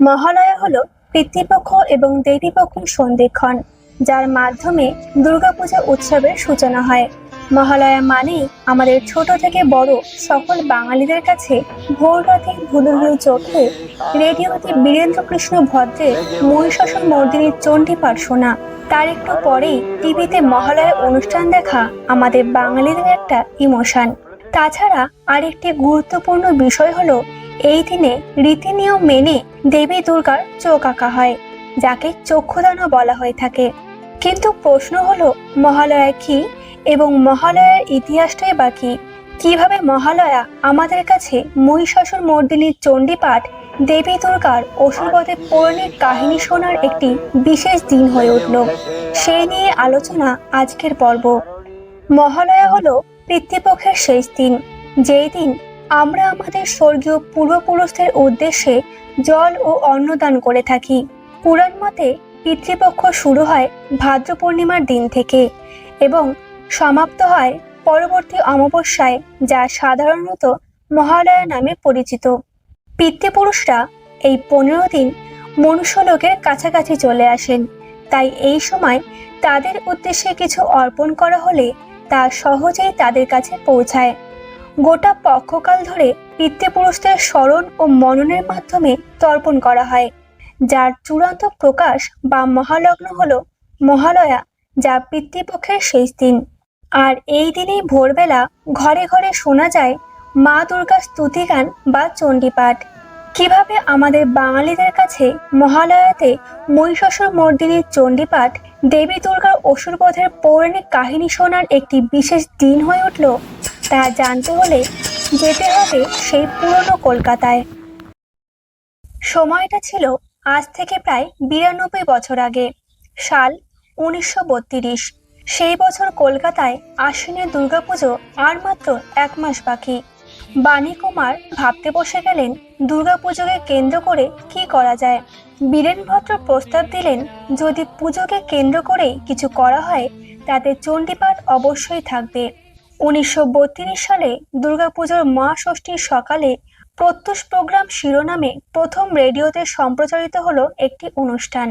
মহালয়া হলো পিতৃপক্ষ এবং দেবীপক্ষের সন্ধিক্ষণ, যার মাধ্যমে দুর্গাপূজা উৎসবের সূচনা হয়। মহালয়া মানেই আমাদের ছোট থেকে বড় সকল বাঙালিদের কাছে ভোর রাতে ভুলুভুলু চোখে রেডিওতে বীরেন্দ্র কৃষ্ণ ভদ্রের মহিষাসন মর্দিনীর চণ্ডীপাঠ শোনা তার একটু পরেই টিভিতে মহালয়া অনুষ্ঠান দেখা আমাদের বাঙালিদের একটা ইমোশন। তাছাড়া আরেকটি গুরুত্বপূর্ণ বিষয় হলো এই দিনে রীতি নিয়ম মেনে দেবী দুর্গার চোখ আঁকা হয়, যাকে চক্ষুদানও বলা হয়ে থাকে। কিন্তু প্রশ্ন হলো, মহালয়া কি এবং মহালয়ার ইতিহাসটাই বা কি? কীভাবে মহালয়া আমাদের কাছে মহিষাসুর মর্দিনীর চণ্ডীপাঠ, দেবী দুর্গার অসুরবধের পৌরাণিক কাহিনী শোনার একটি বিশেষ দিন হয়ে উঠল? সেই নিয়ে আলোচনা আজকের পর্ব। মহালয়া হলো পিতৃপক্ষের শেষ দিন, যেই দিন আমরা আমাদের স্বর্গীয় পূর্বপুরুষদের উদ্দেশ্যে জল ও অন্নদান করে থাকি। পুরাণ মতে পিতৃপক্ষ শুরু হয় ভাদ্র পূর্ণিমার দিন থেকে এবং সমাপ্ত হয় পরবর্তী অমাবস্যায়, যা সাধারণত মহালয়া নামে পরিচিত। পিতৃপুরুষরা এই পনেরো দিন মনুষ্যলোকের কাছাকাছি চলে আসেন। তাই এই সময় তাদের উদ্দেশ্যে কিছু অর্পণ করা হলে তা সহজেই তাদের কাছে পৌঁছায়। গোটা পক্ষকাল ধরে পিতৃপুরুষদের স্মরণ ও মননের মাধ্যমে তর্পণ করা হয়, যার চূড়ান্ত প্রকাশ বা মহালগ্ন হল মহালয়া, যা পিতৃপক্ষের শেষ দিন। আর এই দিনেই ভোরবেলা ঘরে ঘরে শোনা যায় মা দুর্গা স্তুতিগান বা চণ্ডীপাঠ। কীভাবে আমাদের বাঙালিদের কাছে মহালয়াতে মহিষাসুর মর্দিনীর চণ্ডীপাঠ, দেবী দুর্গার অসুরবধের পৌরাণিক কাহিনী শোনার একটি বিশেষ দিন হয়ে উঠল? তা জানতে হলে যেতে হবে সেই পুরনো কলকাতায়। সময়টা ছিল আজ থেকে প্রায় বিরানব্বই বছর আগে, সাল উনিশশো বত্রিশ। সেই বছর কলকাতায় আশ্বিনের দুর্গাপুজো আর মাত্র এক মাস বাকি। বাণী কুমার ভাবতে বসে গেলেন, দুর্গাপুজোকে কেন্দ্র করে কি করা যায়? বীরেন ভদ্র প্রস্তাব দিলেন, যদি পুজোকে কেন্দ্র করে কিছু করা হয়, তাতে চণ্ডীপাঠ অবশ্যই থাকবে। উনিশশো বত্রিশ সালে দুর্গাপুজোর মহাষষ্ঠীর সকালে প্রত্যুষ প্রোগ্রাম শিরোনামে প্রথম রেডিওতে সম্প্রচারিত হলো একটি অনুষ্ঠান।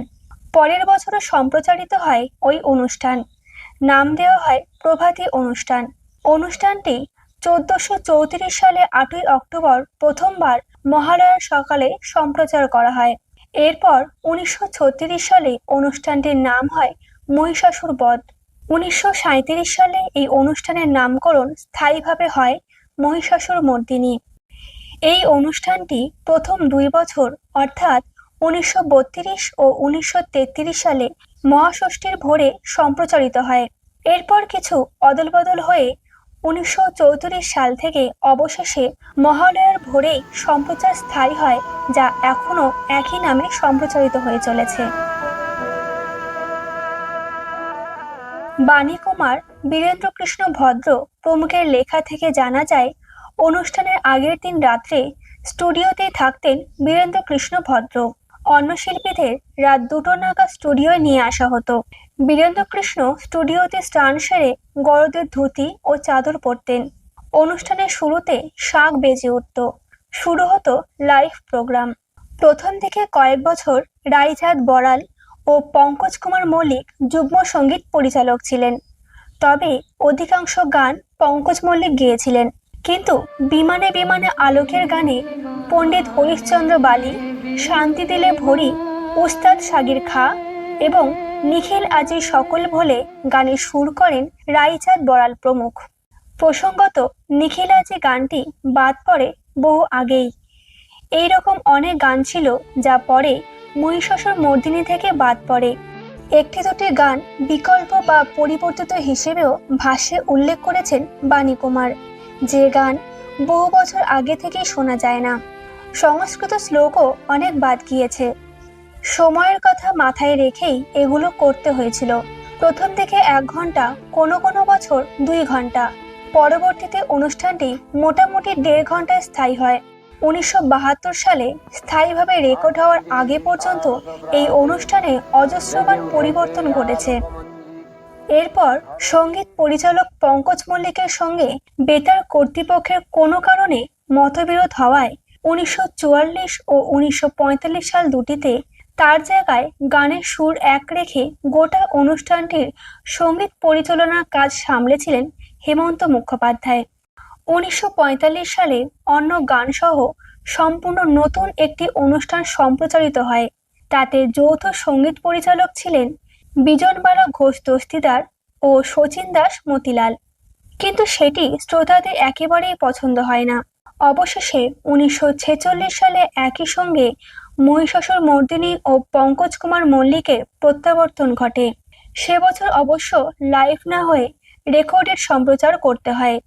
পরের বছরও সম্প্রচারিত হয় ওই অনুষ্ঠান। নাম দেওয়া হয় প্রভাতী অনুষ্ঠান। অনুষ্ঠানটি চোদ্দশো চৌত্রিশ সালে আটই অক্টোবর প্রথমবার মহালয়ার সকালে সম্প্রচার করা হয়। এরপর উনিশশো ছত্রিশ সালে অনুষ্ঠানটির নাম হয় মহিষাসুর বধ। উনিশশো সাঁইত্রিশ সালে এই অনুষ্ঠানের নামকরণ স্থায়ীভাবে হয় মহিষাসুর মর্দিনী। এই অনুষ্ঠানটি প্রথম দুই বছর, অর্থাৎ উনিশশো বত্রিশ ও উনিশশো তেত্রিশ সালে মহাষষ্ঠীর ভোরে সম্প্রচারিত হয়। এরপর কিছু অদলবদল হয়ে উনিশশো চৌত্রিশ সাল থেকে অবশেষে মহালয়ার ভোরেই সম্প্রচার স্থায়ী হয়, যা এখনও একই নামে সম্প্রচারিত হয়ে চলেছে। বাণী কুমার বীরেন্দ্র কৃষ্ণ ভদ্র প্রমুখের লেখা থেকে জানা যায়, অনুষ্ঠানের আগের দিন রাত্রে স্টুডিওতেই থাকতেন বীরেন্দ্র কৃষ্ণ ভদ্র। অন্য শিল্পীদের রাত দুটো নাগাদ স্টুডিওয় নিয়ে আসা হতো। বীরেন্দ্র কৃষ্ণ স্টুডিওতে স্নান সেরে গরদের ধুতি ও চাদর পরতেন। অনুষ্ঠানের শুরুতে শাঁখ বেজে উঠত। শুরু হতো লাইভ প্রোগ্রাম। প্রথম থেকে কয়েক বছর রাইচাঁদ বড়াল ও পঙ্কজ কুমার মল্লিক যুগ্ম সংগীত পরিচালক ছিলেন। তবে অধিকাংশ গান পঙ্কজ মল্লিক গেয়েছিলেন। কিন্তু বিমানে বিমানে আলোকের গানে পণ্ডিত হরিশচন্দ্র বালি, শান্তি দিলে ভরি উস্তাদ সাগির খা এবং নিখিল আজি সকল ভোলে গানে সুর করেন রাইচাঁদ বড়াল প্রমুখ। প্রসঙ্গত নিখিল আজি গানটি বাদ পড়ে বহু আগেই। এই রকম অনেক গান ছিল যা পরে মহিষাসুর মর্দিনী থেকে বাদ পড়ে। একটি দুটি গান বিকল্প বা পরিবর্তিত হিসেবেও ভাষ্যে উল্লেখ করেছেন বাণী কুমার যে গান বহু বছর আগে থেকেই শোনা যায় না। সংস্কৃত শ্লোকও অনেক বাদ গিয়েছে। সময়ের কথা মাথায় রেখেই এগুলো করতে হয়েছিল। প্রথম থেকে এক ঘণ্টা কোনো কোনো বছর দুই ঘণ্টা পরবর্তীতে অনুষ্ঠানটি মোটামুটি দেড় ঘন্টায় স্থায়ী হয়। উনিশশো বাহাত্তর সালে স্থায়ীভাবে রেকর্ড হওয়ার আগে পর্যন্ত এই অনুষ্ঠানে অজস্রবার পরিবর্তন ঘটেছে। এরপর সংগীত পরিচালক পঙ্কজ মল্লিকের সঙ্গে বেতার কর্তৃপক্ষের কোনো কারণে মতবিরোধ হওয়ায় উনিশশো চুয়াল্লিশ ও উনিশশো পঁয়তাল্লিশ সাল দুটিতে তার জায়গায় গানের সুর এক রেখে গোটা অনুষ্ঠানটির সংগীত পরিচালনার কাজ সামলেছিলেন হেমন্ত মুখোপাধ্যায়। উনিশশো পঁয়তাল্লিশ সালে অন্য গানসহ সম্পূর্ণ নতুন একটি অনুষ্ঠান সম্প্রচারিত হয়। তাতে যৌথ সংগীত পরিচালক ছিলেন বিজনবালা ঘোষ দস্তিদার ও শচীন দাস মতিলাল। কিন্তু সেটি শ্রোতাদের একেবারেই পছন্দ হয় না। অবশেষে উনিশশো ছেচল্লিশ সালে একই সঙ্গে মহিষাসুর মর্দিনী ও পঙ্কজ কুমার মল্লিকের প্রত্যাবর্তন ঘটে। সে বছর অবশ্য লাইভ না হয়ে রেকর্ডের সম্প্রচার করতে হয়।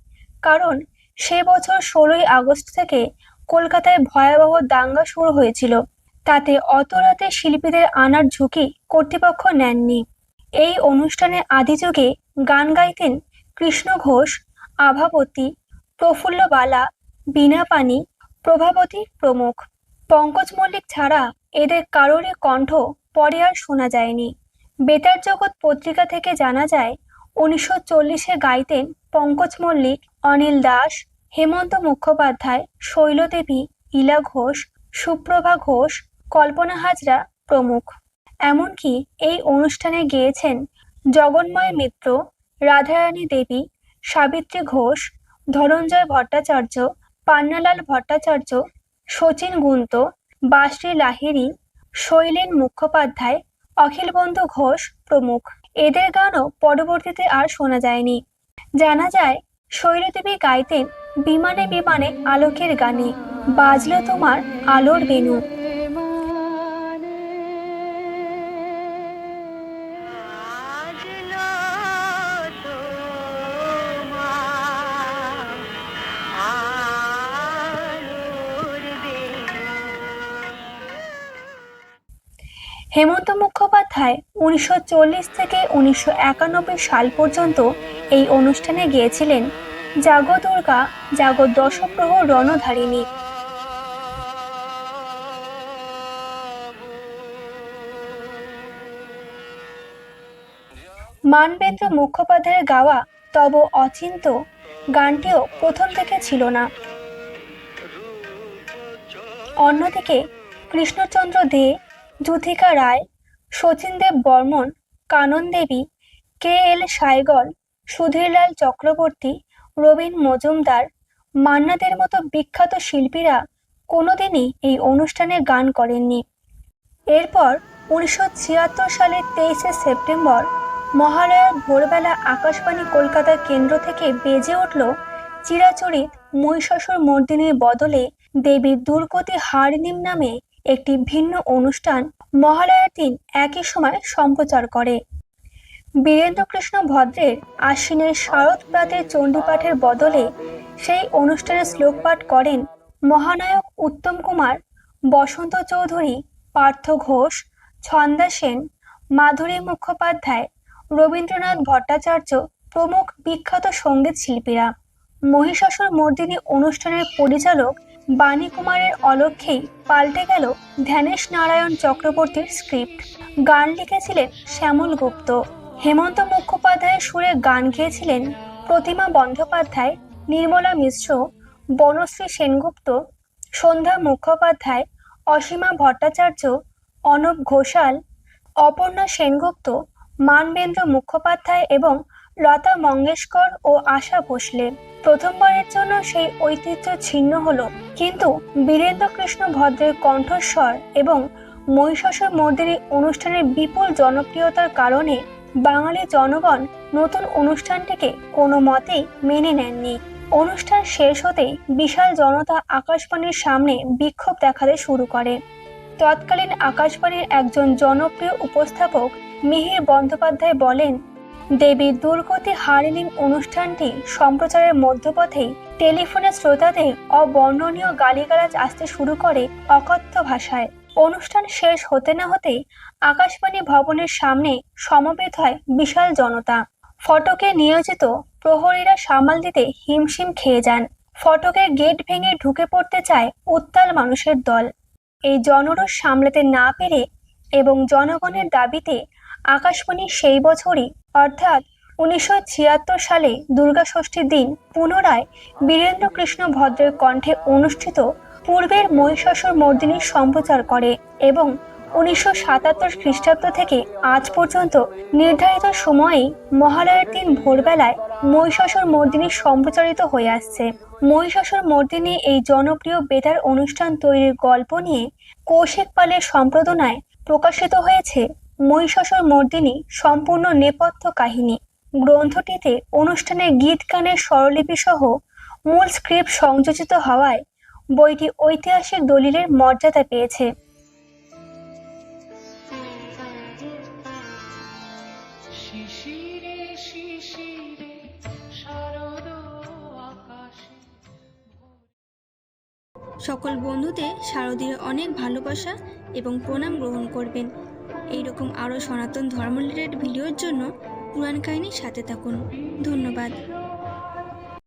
কারণ সে বছর ষোলোই আগস্ট থেকে কলকাতায় ভয়াবহ দাঙ্গা শুরু হয়েছিল। তাতে অত রাতে শিল্পীদের আনার ঝুঁকি কর্তৃপক্ষ নেননি। এই অনুষ্ঠানে আদিযুগে গান গাইতেন কৃষ্ণ ঘোষ আভাবতী প্রফুল্ল বালা, বীণা পানি, প্রভাবতী প্রমুখ। পঙ্কজ মল্লিক ছাড়া এদের কারোরই কণ্ঠ পরে আর শোনা যায়নি। বেতার জগৎ পত্রিকা থেকে জানা যায় উনিশশো চল্লিশে গাইতেন পঙ্কজ মল্লিক, অনিল দাস, হেমন্ত মুখোপাধ্যায়, শৈলদেবী, ইলা ঘোষ, সুপ্রভা ঘোষ, কল্পনা হাজরা প্রমুখ। এমনকি এই অনুষ্ঠানে গেয়েছেন জগন্ময় মিত্র, রাধারানী দেবী, সাবিত্রী ঘোষ, ধনঞ্জয় ভট্টাচার্য, পান্নালাল ভট্টাচার্য, শচীন গুন্ত বাশ্রী লাহিড়ী, শৈলেন মুখোপাধ্যায়, অখিলবন্ধু ঘোষ প্রমুখ। এদের গানও পরবর্তীতে আর শোনা যায়নি জানা যায় শৈলদেবী গাইতেন বিমানে বিমানে আলোকের গানে বাজলো তোমার আলোর বেনু বাজলো তোমার আলোর বেণু। হেমন্ত মুখোপাধ্যায় উনিশশো চল্লিশ থেকে উনিশশো একানব্বই সাল পর্যন্ত এই অনুষ্ঠানে গিয়েছিলেন জাগো দুর্গা, জাগো দশপ্রহ রণধারিণী। মানবেন্দ্র মুখোপাধ্যায়ের গাওয়া তব অচিন্ত গানটিও প্রথম থেকে ছিল না। অন্যদিকে কৃষ্ণচন্দ্র দে যুথিকা রায় শচীনদেব বর্মন কানন দেবী, কে এল সাইগল, সুধীরলাল চক্রবর্তী, রবীন মজুমদার, মান্নাদের মতো বিখ্যাত শিল্পীরা কোনোদিনই এই অনুষ্ঠানে গান করেননি। এরপর উনিশশো ছিয়াত্তর সালের তেইশে সেপ্টেম্বর মহালয়ার ভোরবেলা আকাশবাণী কলকাতা কেন্দ্র থেকে বেজে উঠল চিরাচরিত মহিষাসুর মর্দিনীর বদলে দেবী দুর্গতি হারিনিম নামে একটি ভিন্ন অনুষ্ঠান মহালয়ার দিন একই সময় সম্প্রচার করে। বীরেন্দ্রকৃষ্ণ ভদ্রের আশ্বিনের শারদ প্রাতের চণ্ডীপাঠের বদলে সেই অনুষ্ঠানে শ্লোক পাঠ করেন মহানায়ক উত্তম কুমার, বসন্ত চৌধুরী, পার্থ ঘোষ, ছন্দা সেন, মাধুরী মুখোপাধ্যায়, রবীন্দ্রনাথ ভট্টাচার্য প্রমুখ বিখ্যাত সংগীত শিল্পীরা। মহিষাসুর মর্দিনী অনুষ্ঠানের পরিচালক বাণী কুমারের অলক্ষ্যেই পাল্টে গেল ধ্যানেশ নারায়ণ চক্রবর্তীর স্ক্রিপ্ট গান লিখেছিলেন শ্যামল গুপ্ত। হেমন্ত মুখোপাধ্যায়ের সুরে গান গেয়েছিলেন প্রতিমা বন্দ্যোপাধ্যায়, নির্মলা মিশ্র, বনশ্রী সেনগুপ্ত, সন্ধ্যা মুখোপাধ্যায়, অসীমা ভট্টাচার্য, অনব ঘোষাল, অপর্ণা সেনগুপ্ত, মানবেন্দ্র মুখোপাধ্যায় এবং লতা মঙ্গেশকর ও আশা ভোসলে প্রথমবারের জন্য সেই ঐতিহ্য ছিন্ন হলো। কিন্তু বীরেন্দ্র কৃষ্ণ ভদ্রের কণ্ঠস্বর এবং মহিষাসুর মর্দিনী অনুষ্ঠানের বিপুল জনপ্রিয়তার কারণে বাঙালি জনগণ নতুন অনুষ্ঠানটিকে কোনো মতেই মেনে নেননি। অনুষ্ঠান শেষ হতেই বিশাল জনতা আকাশবাণীর সামনে বিক্ষোভ দেখাতে শুরু করে। তৎকালীন আকাশবাণীর একজন জনপ্রিয় উপস্থাপক মিহির বন্দ্যোপাধ্যায় বলেন দেবী দুর্গতি হারিনিং অনুষ্ঠানটি সম্প্রচারের মধ্যপথেই টেলিফোনে শ্রোতাদের অবর্ণনীয় গালিগালাজ আসতে শুরু করে অকথ্য ভাষায়। অনুষ্ঠান শেষ হতে না হতেই আকাশবাণী ভবনের সামনে সমবেত হয় বিশাল জনতা। ফটকে নিয়োজিত প্রহরীরা সামাল দিতে হিমশিম খেয়ে যান। ফটকের গেট ভেঙে ঢুকে পড়তে চায় উত্তাল মানুষের দল। এই জনরোষ সামলাতে না পেরে এবং জনগণের দাবিতে আকাশবাণী সেই বছরই, অর্থাৎ উনিশশো ছিয়াত্তর সালে দুর্গা ষষ্ঠীর দিন পুনরায় বীরেন্দ্র কৃষ্ণ ভদ্রের কণ্ঠে অনুষ্ঠিত পূর্বের মহিষাসুর মর্দিনীর সম্প্রচার করে এবং উনিশশো সাতাত্তর খ্রিস্টাব্দ থেকে আজ পর্যন্ত নির্ধারিত সময়েই মহালয়ের দিন ভোরবেলায় মহিষাসুর মর্দিনী সম্প্রচারিত হয়ে আসছে। মহিষাসুর মর্দিনী এই জনপ্রিয় বেতার অনুষ্ঠান তৈরির গল্প নিয়ে কৌশিক পালের সম্পাদনায় প্রকাশিত হয়েছে মহিষাসুর মর্দিনী সম্পূর্ণ নেপথ্য কাহিনী। গ্রন্থটিতে অনুষ্ঠানের গীত গানের স্বরলিপি সহ মূল স্ক্রিপ্ট সংযোজিত হওয়ায় বইটি ঐতিহাসিক দলিলের মর্যাদা পেয়েছে। সকল বন্ধুদের শারদীয় অনেক ভালোবাসা এবং প্রণাম গ্রহণ করবেন। এইরকম আরও সনাতন ধর্ম রিলেটেড ভিডিওর জন্য পুরাণ কাহিনীর সাথে থাকুন। ধন্যবাদ।